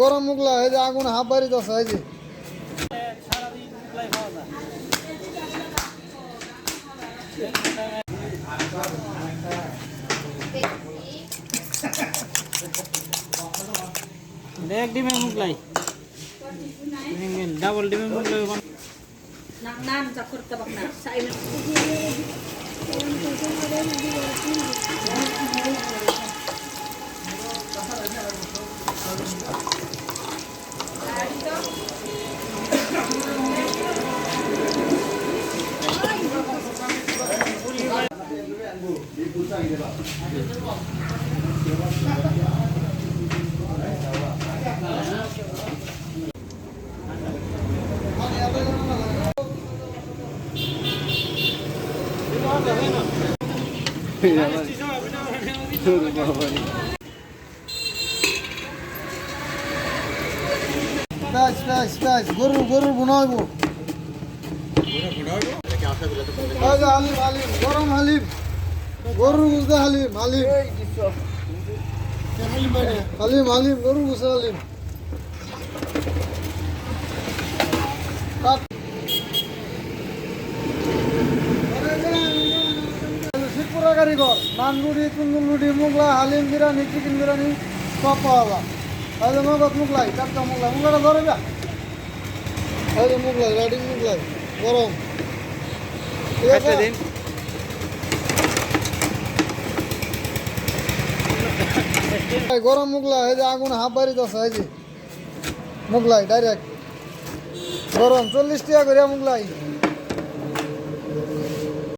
গরম মুগলা, এই যে আগুন হাফ বাড়ি আছে এই যে এক ডিমের মুগলাই ডাবল ডিমের মুগলাই বানাবো। Nan sa kurta bak na. Sa ilo. প্যাঁচ প্যাঁচ প্যাঁচ গরু গরু বুনাইব এই যে হালিম হালিম গরম হালিম গরু গুজে হালিম হালিম। হালিম হালিম গরু গুজে হালিম। শিবপুরা কারিগর নানগুড়ি কুন্দুলুড়ি মুগলা হালিম বিরিয়ানি চিকেন বিরিয়ানি সব পাওয়া যায়। এই যে নগদ মুগলাই টাটকা মুগলাই। মুগলাটা ধরে যা। এই যে মুগলাই রেডি মুগলাই গরম। ঠিক আছে গরম মুগলা এই যে আগুন হাফ বাড়িতে আছে এই যে মুগলাই ডাইরেক্ট গরম, চল্লিশ টাকা করে মুগলাই।